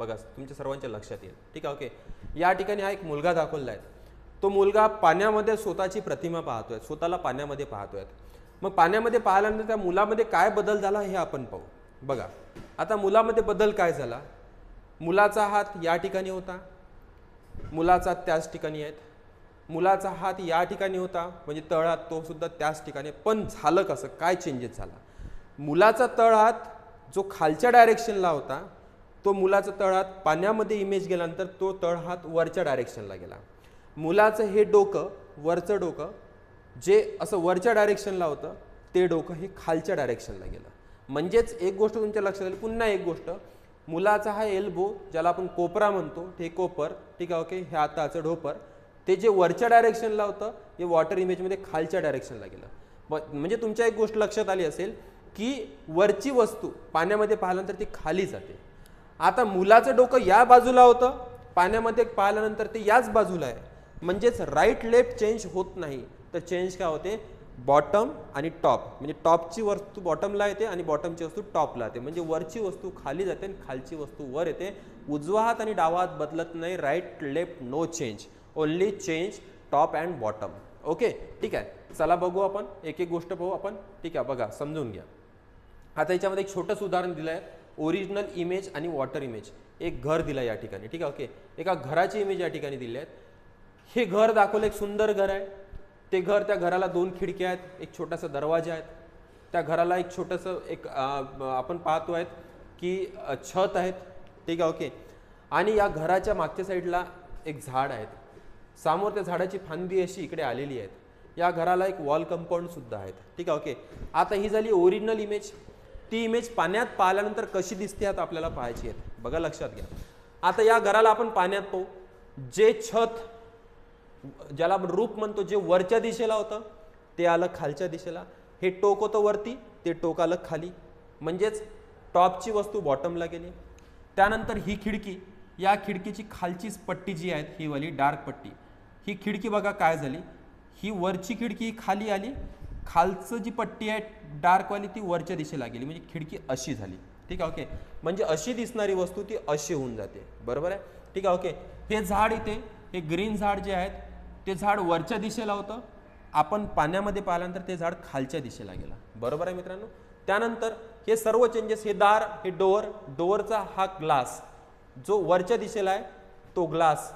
बघा तुमच्या सर्वांच्या लक्षात येईल. ठीक आहे ओके. या ठिकाणी हा एक मुलगा दाखवला आहे. तो मुलगा पाण्यामध्ये स्वतःची प्रतिमा पाहतोय स्वतःला पाण्यामध्ये पाहतोय. मग पाण्यामध्ये पाहिल्यानंतर त्या मुलामध्ये काय बदल झाला हे आपण पाहू. बघा आता मुलामध्ये बदल काय झाला? मुलाचा हात या ठिकाणी होता मुलाचा त्याच ठिकाणी आहेत. मुलाचा हात या ठिकाणी होता म्हणजे तळहात तो सुद्धा त्याच ठिकाणी. पण झालं कसं? काय चेंजेस झाला? मुलाचा तळहात जो खालच्या डायरेक्शनला होता तो मुलाचा तळहात पाण्यामध्ये इमेज गेल्यानंतर तो तळहात वरच्या डायरेक्शनला गेला. मुलाचं हे डोकं वरचं डोकं जे असं वरच्या डायरेक्शनला होतं ते डोकं हे खालच्या डायरेक्शनला गेलं. म्हणजेच एक गोष्ट तुमच्या लक्षात आली पुन्हा एक गोष्ट. मुलाचा हा एल्बो ज्याला आपण कोपरा म्हणतो ते कोपर ठीक आहे ओके हे हाताचं ढोपर ते जे वरच्या डायरेक्शनला होतं हे वॉटर इमेजमध्ये खालच्या डायरेक्शनला गेलं. म्हणजे तुमच्या एक गोष्ट लक्षात आली असेल की वरची वस्तू पाण्यामध्ये पाहिल्यानंतर ती खाली जाते. आता मुलाचं डोकं या बाजूला होतं. पाण्यामध्ये पाहिल्यानंतर ते याच बाजूला आहे. म्हणजेच राईट लेफ्ट चेंज होत नाही. तर चेंज काय होते? बॉटम आणि टॉप म्हणजे टॉपची वस्तू बॉटमला येते आणि बॉटमची वस्तू टॉपला येते. म्हणजे वरची वस्तू खाली जाते आणि खालची वस्तू वर येते. उजवा हात आणि डावा हात बदलत नाही. Right left no change only change top and bottom okay ठीक आहे. चला बघू आपण. एक एक गोष्ट पाहू आपण. ठीक आहे. बघा. समजून घ्या. आता याच्यामध्ये एक छोटंसं उदाहरण दिलं आहे ओरिजिनल इमेज आणि वॉटर इमेज. एक घर दिलं आहे या ठिकाणी ठीक आहे ओके. एका घराची इमेज या ठिकाणी दिली आहेत. हे घर दाखवलं एक सुंदर घर आहे. ते घर त्या घराला दोन खिडक्या आहेत एक छोटासा दरवाजा आहेत त्या घराला एक छोटंसं एक आपण पाहतो आहेत की छत आहेत ठीक आहे ओके. आणि या घराच्या मागच्या साईडला एक झाड आहेत. समोर त्या झाडाची फांदी अशी इकडे आलेली आहेत. या घराला एक वॉल कंपाऊंडसुद्धा आहेत ठीक आहे ओके. आता ही झाली ओरिजिनल इमेज. ती इमेज पाण्यात पाहिल्यानंतर कशी दिसते आता आपल्याला पाहायची आहेत बघा लक्षात घ्या. आता या घराला आपण पाण्यात पाहू. जे छत ज्याला आपण रूप म्हणतो जे वरच्या दिशेला होतं ते आलं खालच्या दिशेला. हे टोक होतं वरती ते टोक आलं खाली. म्हणजेच टॉपची वस्तू बॉटमला गेली. त्यानंतर ही खिडकी या खिडकीची खालचीच पट्टी जी आहे ही वाली डार्क पट्टी. ही खिडकी बघा काय झाली. ही वरची खिडकी ही खाली आली. खालचं जी पट्टी आहे डार्कवाली ती वरच्या दिशेला गेली. म्हणजे खिडकी अशी झाली. ठीक आहे ओके म्हणजे अशी दिसणारी वस्तू ती अशी होऊन जाते. बरोबर आहे? ठीक आहे ओके हे झाड इथे हे ग्रीन झाड जे आहेत ते झाड वरच्या दिशेला होतं. आपण पाण्यामध्ये पाहिल्यानंतर ते झाड खालच्या दिशेला गेला. बरोबर आहे मित्रांनो? त्यानंतर हे सर्व चेंजेस हे दार हे डोअर डोअरचा हा ग्लास जो वरच्या दिशेला आहे तो ग्लास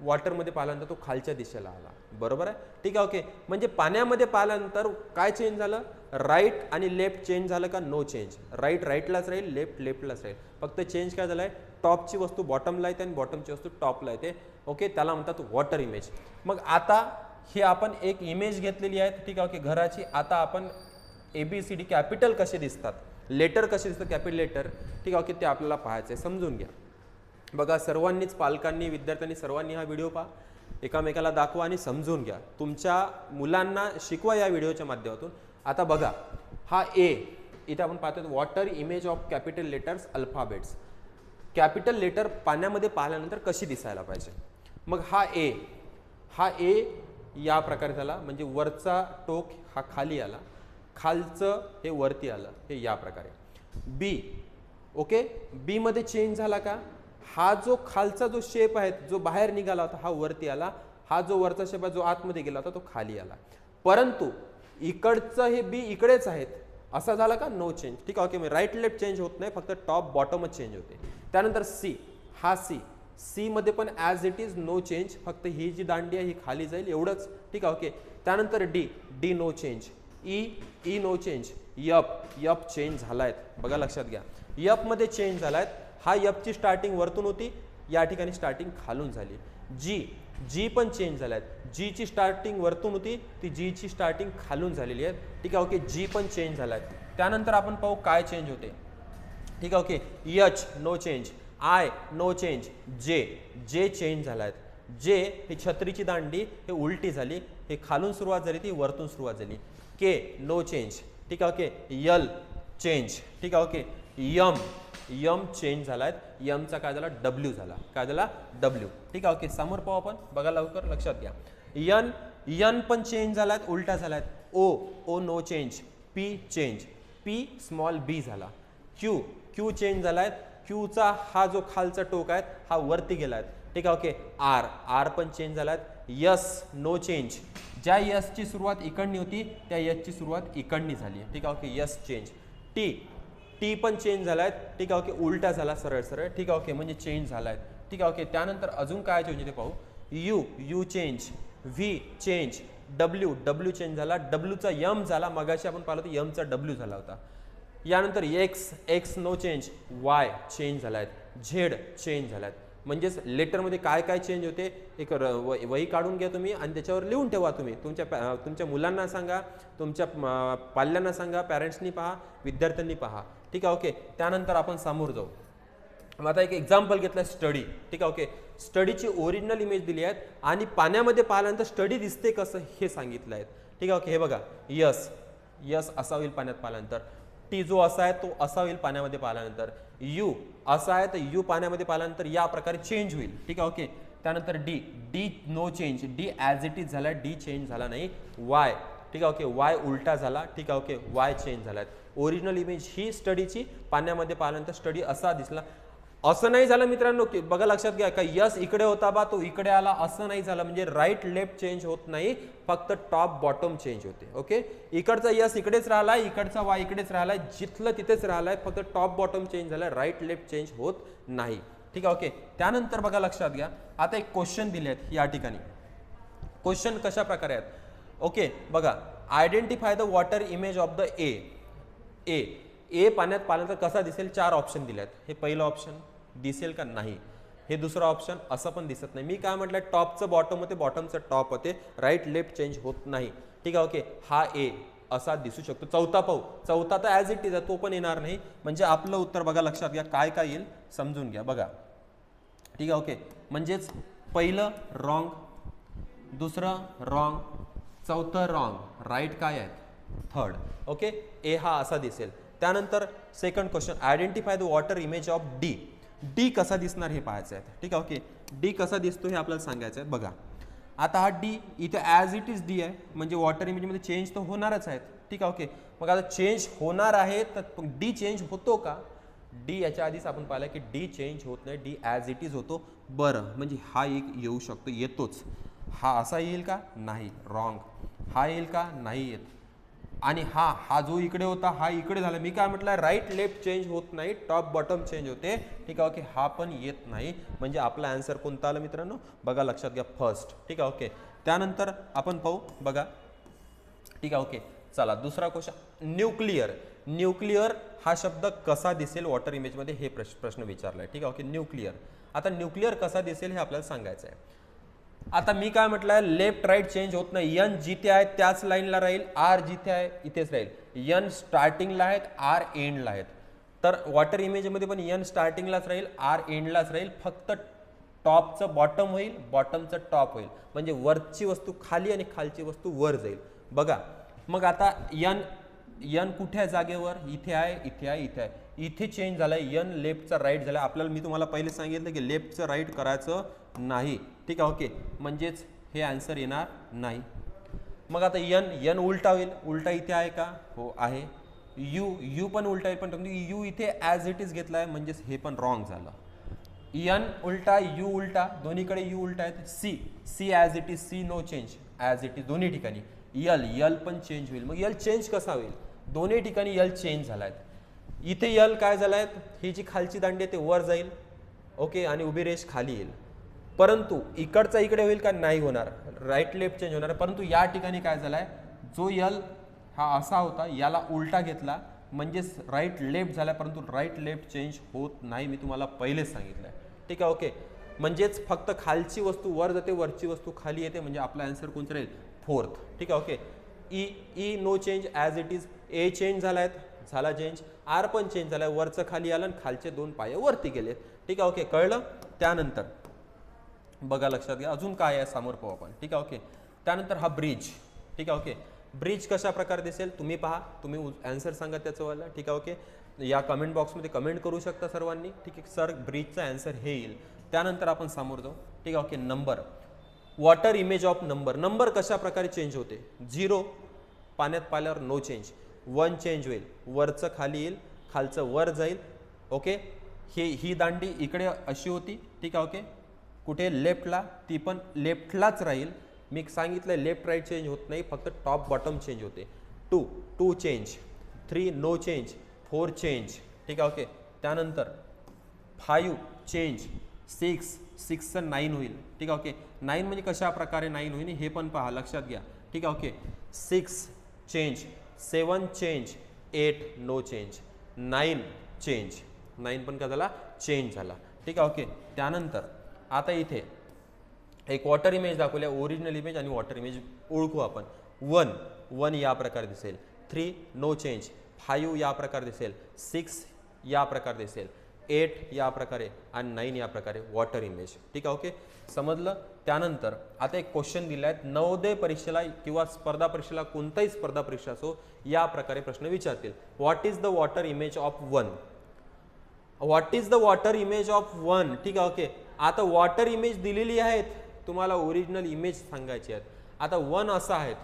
वॉटरमध्ये पाहिल्यानंतर तो खालच्या दिशेला आला. बरोबर आहे? ठीक आहे ओके. म्हणजे पाण्यामध्ये पाहिल्यानंतर काय चेंज झालं? राईट आणि लेफ्ट चेंज झालं का नो चेंज राईट राईटलाच राहील लेफ्ट लेफ्टलाच राहील. फक्त चेंज काय झालं आहे टॉपची वस्तू बॉटमला येते आणि बॉटमची वस्तू टॉपला येते. ओके त्याला म्हणतात वॉटर इमेज मग आता ही आपण एक इमेज घेतलेली आहे ठीक आहे ओके. घराची आता आपण A B C D capital कसे दिसतात? लेटर कसे दिसतात? कॅपिटल लेटर ठीक आहे ओके ते आपल्याला पाहायचं आहे समजून घ्या. बघा सर्वांनीच पालकांनी विद्यार्थ्यांनी सर्वांनी हा व्हिडिओ पहा. एकामेकाला दाखवा आणि समजून घ्या. तुमच्या मुलांना शिकवा या व्हिडिओच्या माध्यमातून. आता बघा हा ए इथे आपण पाहतो water image of capital letters alphabets capital letter पाण्यामध्ये पाहिल्यानंतर कशी दिसायला पाहिजे? मग हा ए हा ए या प्रकारे झाला म्हणजे वरचा टोक हा खाली आला खालचं हे वरती आलं हे या प्रकारे. बी ओके बीमध्ये चेंज झाला का? हा जो खालचा जो शेप आहे जो बाहेर निघाला होता हा वरती आला. हा जो वरचा शेप आहे जो आतमध्ये गेला होता तो खाली आला. परंतु इकडचं हे बी इकडेच आहेत. असा झाला का? नो चेंज ठीक आहे ओके मी राईट लेफ्ट चेंज होत नाही फक्त टॉप बॉटमच चेंज होते. त्यानंतर सी हा सी सीमध्ये पण as it is no change फक्त ही जी दांडी आहे ही खाली जाईल एवढंच. ठीक आहे ओके त्यानंतर D D no change E E no change F F change झाला आहेत बघा लक्षात घ्या. यपमध्ये चेंज झाला आहेत हा यपची स्टार्टिंग वरतून होती या ठिकाणी स्टार्टिंग खालून झाली. जी जी पण चेंज झाल्यात जीची स्टार्टिंग वरतून होती ती जीची स्टार्टिंग खालून झालेली आहे ठीक आहे ओके जी पण चेंज झालाय त्यानंतर आपण पाहू काय चेंज होते. ठीक आहे okay H no change I no change J J change झालायत जे ही छत्रीची दांडी हे उलटी झाली. हे खालून सुरुवात झाली ती वरतून सुरुवात झाली. के नो चेंज ठीक आहे ओके यल चेंज ठीक आहे ओके यम यम चेंज झाला आहे यमचा काय झाला? डब्ल्यू झाला. काय झाला? डब्ल्यू ठीक आहे ओके. समोर पाहू आपण. बघा लवकर लक्षात घ्या. यन यन पण चेंज झाला आहेत उलटा झालायत. O O no change P change P small B झाला. क्यू क्यू चेंज झालाय क्यूचा हा जो खालचा टोक आहे हा वरती गेला आहे ठीक आहे ओके. आर आर पण चेंज झालाय यस नो चेंज ज्या यसची सुरुवात इकडनी होती त्या यसची सुरुवात इकडनी झाली आहे. ठीक आहे okay. S change T T पण चेंज झाला आहे ठीक आहे ओके उलटा झाला सरळ सरळ. ठीक आहे ओके म्हणजे चेंज झाला आहे ठीक आहे ओके त्यानंतर अजून काय चेंज ते पाहू? U U change V change W W change झाला. डब्ल्यूचा यम झाला. मगाशी आपण पाहिलं तर यमचा डब्ल्यू झाला होता. यानंतर X X no change Y change झाला आहेत झेड चेंज झाला आहेत म्हणजेच लेटरमध्ये काय काय चेंज होते? एक र- वही काढून घ्या तुम्ही आणि त्याच्यावर लिहून ठेवा तुम्ही. तुमच्या पॅ- तुमच्या मुलांना सांगा तुमच्या पाल्यांना सांगा पॅरेंट्सनी पहा विद्यार्थ्यांनी पहा. ठीक आहे ओके त्यानंतर आपण समोर जाऊ. मग आता एक एक्झाम्पल घेतलं स्टडी ठीक आहे ओके स्टडीची ओरिजिनल इमेज दिली आहेत आणि पाण्यामध्ये पाहिल्यानंतर स्टडी दिसते कसं हे सांगितलं आहे ठीक आहे ओके हे बघा. यस यस असा होईल पाण्यात पाहिल्यानंतर. टी जो असा आहे तो असा होईल पाण्यामध्ये पाहिल्यानंतर. यू असा आहे तर यू पाण्यामध्ये पाहिल्यानंतर या प्रकारे चेंज होईल. ठीक आहे ओके त्यानंतर D D no change D as it is झाला डी चेंज झाला नाही. वाय ठीक आहे ओके वाय उलटा झाला. ठीक आहे ओके वाय चेंज झाला. ओरिजिनल इमेज ही स्टडीची पाण्यामध्ये पाहिल्यानंतर स्टडी असा दिसला. असं नाही झालं मित्रांनो की बघा लक्षात घ्या का यस इकडे होता बा तो इकडे आला असं नाही झालं. म्हणजे राईट लेफ्ट चेंज होत नाही फक्त टॉप बॉटम चेंज होते. ओके इकडचा यस इकडेच राहिला इकडचा वाय इकडेच राहिला जिथलं तिथेच राहिलाय फक्त टॉप बॉटम चेंज झालाय राईट लेफ्ट चेंज होत नाही. ठीक आहे ओके त्यानंतर बघा लक्षात घ्या. आता एक क्वेश्चन दिले आहेत या ठिकाणी. क्वेश्चन कशा प्रकारे आहेत? ओके बघा identify the water image of the A A. A पाण्यात पाल्यानंतर कसा दिसेल? चार ऑप्शन दिले आहेत हे पहिलं ऑप्शन दिसेल का? नाही. हे दुसरं ऑप्शन असं पण दिसत नाही. मी काय म्हटलं? टॉपचं बॉटम होते बॉटमचं टॉप होते. राईट लेफ्ट चेंज होत नाही. ठीक आहे ओके. हा ए असा दिसू शकतो. चौथा पाहू चौथा तर ॲज इट इज आहे तो पण येणार नाही. म्हणजे आपलं उत्तर बघा लक्षात घ्या. काय काय येईल? समजून घ्या. बघा. ठीक आहे ओके. म्हणजेच पहिलं रॉंग दुसरं रॉंग चौथं रॉंग राईट काय आहेत? थर्ड ओके ए हा असा दिसेल. त्यानंतर second question identify the water image of D D कसा दिसणार हे पाहायचं आहे. ठीक आहे ओके डी कसा दिसतो हे आपल्याला सांगायचं आहे. बघा. आता हा डी इथं ॲज इट इज डी आहे. म्हणजे वॉटर इमेजमध्ये चेंज तर होणारच आहेत. ठीक आहे ओके मग आता चेंज होणार आहे तर डी चेंज होतो का? डी याच्या आधीच आपण पाहिलं की डी चेंज होत नाही. डी ॲज इट इज होतो. बरं म्हणजे हा एक येऊ शकतो. येतोच. हा असा येईल का? नाही. रॉंग हा येईल का? नाही येत. आणि हा हा जो इकडे होता हा इकडे झाला. मी काय म्हटलं राईट लेफ्ट चेंज होत नाही टॉप बॉटम चेंज होते. ठीक आहे ओके हा पण येत नाही. म्हणजे आपला आन्सर कोणता आला मित्रांनो? बघा लक्षात घ्या फर्स्ट ठीक आहे ओके त्यानंतर आपण पाहू बघा. ठीक आहे ओके चला दुसरा क्वेश्चन न्यूक्लिअर न्यूक्लिअर हा शब्द कसा दिसेल वॉटर इमेजमध्ये हे प्रश्न प्रश्न विचारलाय. ठीक आहे ओके न्यूक्लिअर आता न्यूक्लिअर कसा दिसेल हे आपल्याला सांगायचं आहे आता मी काय म्हटलंय लेफ्ट राईट चेंज होत नाही. यन जिथे आहे त्याच लाईनला राहील आर जिथे आहे इथेच राहील. यन स्टार्टिंगला आहेत आर एंडला आहेत. तर वॉटर इमेजमध्ये पण यन स्टार्टिंगलाच राहील आर एंडलाच राहील. फक्त टॉपचं बॉटम होईल बॉटमचं टॉप होईल. म्हणजे वरची वस्तू खाली आणि खालची वस्तू वर जाईल. बघा. मग आता यन यन कुठे आहे जागेवर? इथे आहे इथे आहे इथे आहे. इथे चेंज झालाय यन लेफ्टचा राईट झाला आपल्याला मी तुम्हाला पहिले सांगितलं की लेफ्टचं राईट करायचं नाही. ठीक आहे ओके म्हणजेच हे आन्सर येणार नाही. मग आता यन यन उलटा होईल. उलटा इथे आहे का? हो आहे. यू यू पण उलटा येईल पण तुम्ही यू इथे ॲज इट इज घेतला आहे म्हणजेच हे पण रॉंग झालं. यन उलटा यू उलटा दोन्हीकडे यू उलटा आहेत. C C as it is C no change as it is दोन्ही ठिकाणी. यल यल पण चेंज होईल. मग यल चेंज कसा होईल? दोन्ही ठिकाणी यल चेंज झाला आहेत इथे यल काय झाला आहे ही जी खालची दांडी आहे ते वर जाईल. ओके आणि उभी रेष खाली येईल. परंतु इकडचा इकडे होईल का? नाही होणार. राईट लेफ्ट चेंज होणार. परंतु या ठिकाणी काय झालाय? जो यल हा असा होता याला उलटा घेतला. म्हणजेच राईट लेफ्ट झाला परंतु राईट लेफ्ट चेंज होत नाही मी तुम्हाला पहिलेच सांगितलं आहे ठीक आहे ओके म्हणजेच फक्त खालची वस्तू वर जाते वरची वस्तू खाली येते म्हणजे आपला आन्सर कोणतं राहील? फोर्थ ठीक आहे okay E E no change as it is A change झाला आहेत झाला चेंज आर पण चेंज झाला आहे वरचं खाली आलं आणि खालचे दोन पाय वरती गेले ठीक आहे ओके कळलं? त्यानंतर बघा लक्षात घ्या अजून काय आहे समोर पाहू आपण. ठीक आहे ओके त्यानंतर हा ब्रिज ठीक आहे ओके ब्रिज कशा प्रकारे दिसेल? तुम्ही पहा. तुम्ही अँसर सांगा त्याचंवाला ठीक आहे ओके या कमेंट बॉक्समध्ये कमेंट करू शकता सर्वांनी. ठीक आहे सर ब्रिजचा अँसर हे येईल. त्यानंतर आपण समोर जाऊ. ठीक आहे okay number water image of number number कशा प्रकारे चेंज होते? झिरो पाण्यात पाल्यावर नो चेंज वन चेंज होईल. वरचं खाली येईल खालचं वर जाईल. ओके? हे ही दांडी इकडे अशी होती. ठीक आहे ओके? कुठे? लेफ्टला. ती पण लेफ्टलाच राहील. मी सांगितलं लेफ्ट राईट चेंज होत नाही. फक्त टॉप बॉटम चेंज होते. Two two change. Three no change. Four change. ठीक आहे ओके? त्यानंतर फाईव्ह चेंज. सिक्स सिक्सचं नाईन होईल. ठीक आहे ओके? नाईन म्हणजे कशा प्रकारे नाईन होईल हे पण पहा लक्षात घ्या. ठीक आहे okay? Six change. Seven change eight no change nine change. Nine पण का झाला? चेंज झाला. ठीक आहे ओके. त्यानंतर आता इथे एक वॉटर इमेज दाखवल्या ओरिजिनल इमेज आणि वॉटर इमेज ओळखू आपण. वन वन या प्रकार दिसेल. Three no change. फाईव्ह या प्रकार दिसेल. सिक्स या प्रकार दिसेल. एट या प्रकारे आणि नाईन या प्रकारे वॉटर इमेज ठीक आहे ओके समजलं? त्यानंतर आता एक क्वेश्चन दिला आहे नवोदय परीक्षेला किंवा स्पर्धा परीक्षेला कोणताही स्पर्धा परीक्षा असो या प्रकारे प्रश्न विचारतील. What is the water image of one what is the water image of one ठीक आहे ओके आता वॉटर इमेज दिलेली आहेत. तुम्हाला ओरिजिनल इमेज सांगायची आहेत. आता वन असं आहेत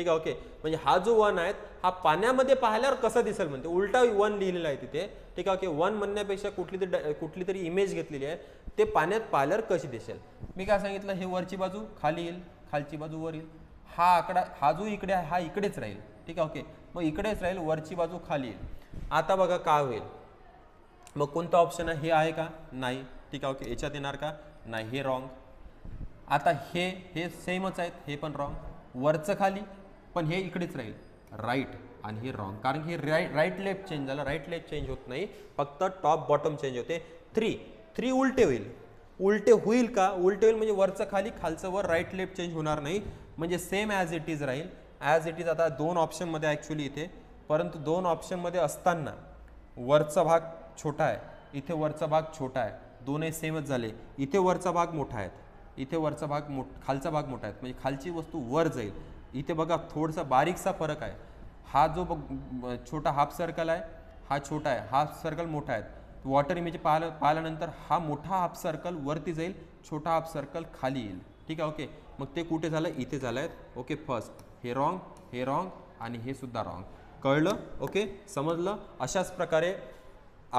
ठीक आहे ओके म्हणजे हा जो वन आहे हा पाण्यामध्ये पाहिल्यावर कसं दिसेल म्हणते? उलटा वन लिहिलेला आहे तिथे. ठीक आहे ओके वन म्हणण्यापेक्षा कुठली तरी कुठली तरी इमेज घेतलेली आहे. ते पाण्यात पाहिल्यावर कशी दिसेल? मी काय सांगितलं? हे वरची बाजू खाली येईल खालची बाजू वर येईल. हा आकडा हा जो इकडे आहे हा इकडेच राहील. ठीक आहे ओके मग इकडेच राहील वरची बाजू खाली येईल. आता बघा काय होईल. मग कोणतं ऑप्शन आहे? हे आहे का? नाही. ठीक आहे ओके याच्यात येणार का? नाही हे रॉंग आता हे हे सेमच आहेत हे पण रॉंग वरचं खाली पण हे इकडेच राहील. राईट आणि हे रॉंग कारण की राईट राईट लेफ्ट चेंज झालं. राईट लेफ्ट चेंज होत नाही. फक्त टॉप बॉटम चेंज होते. थ्री थ्री उलटे होईल. उलटे होईल का? उलटे होईल म्हणजे वरचं खाली खालचं वर राईट लेफ्ट चेंज होणार नाही. म्हणजे सेम ॲज इट इज राहील. ॲज इट इज आता दोन ऑप्शनमध्ये ॲक्च्युली इथे. परंतु दोन ऑप्शनमध्ये असताना वरचा भाग छोटा आहे. इथे वरचा भाग छोटा आहे. दोन्ही सेमच झाले. इथे वरचा भाग मोठा आहे. इथे वरचा भाग मोठ खालचा भाग मोठा आहे. म्हणजे खालची वस्तू वर जाईल. इथे बघा थोडासा बारीकसा फरक आहे. हा जो बघ छोटा हाफ सर्कल आहे हा छोटा आहे. हाफ सर्कल मोठा आहे. वॉटर इमेज पाहिलं पाहिल्यानंतर हा मोठा हाफ सर्कल वरती जाईल छोटा हाफ सर्कल खाली येईल. ठीक आहे ओके मग ते कुठे झालं? इथे झालं आहेत ओके फर्स्ट हे रॉंग हे रॉंग आणि हे सुद्धा रॉंग कळलं? ओके समजलं? अशाच प्रकारे